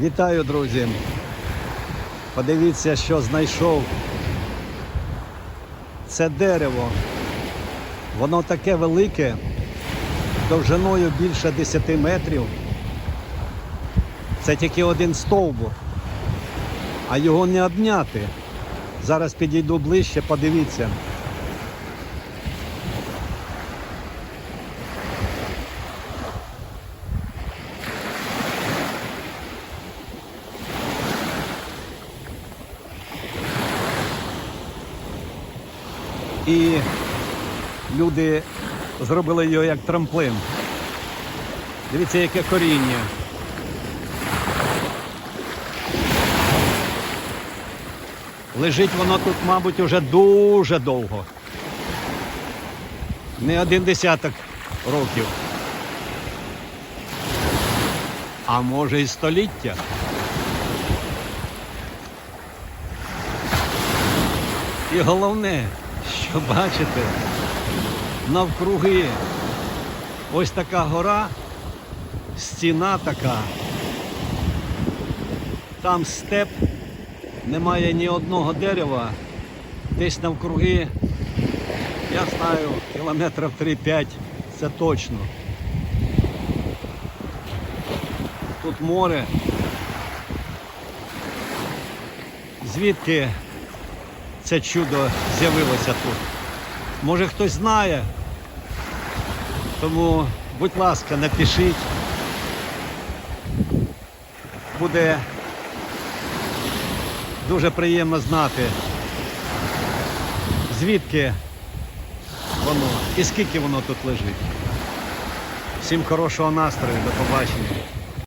Вітаю, друзі. Подивіться, що знайшов. Це дерево. Воно таке велике, довжиною більше 10 метрів. Це тільки один стовбур, а його не обняти. Зараз підійду ближче, подивіться. І люди зробили його як трамплин. Дивіться, яке коріння. Лежить воно тут, мабуть, уже дуже довго. Не один десяток років. А може і століття. І головне, що бачите, навкруги ось така гора, стіна така, там степ, немає ні одного дерева, десь навкруги, я знаю, кілометрів 3-5, це точно. Тут море. Звідки це чудо з'явилося тут? Може хтось знає? Тому, будь ласка, напишіть. Буде дуже приємно знати, звідки воно і скільки воно тут лежить. Всім хорошого настрою, до побачення.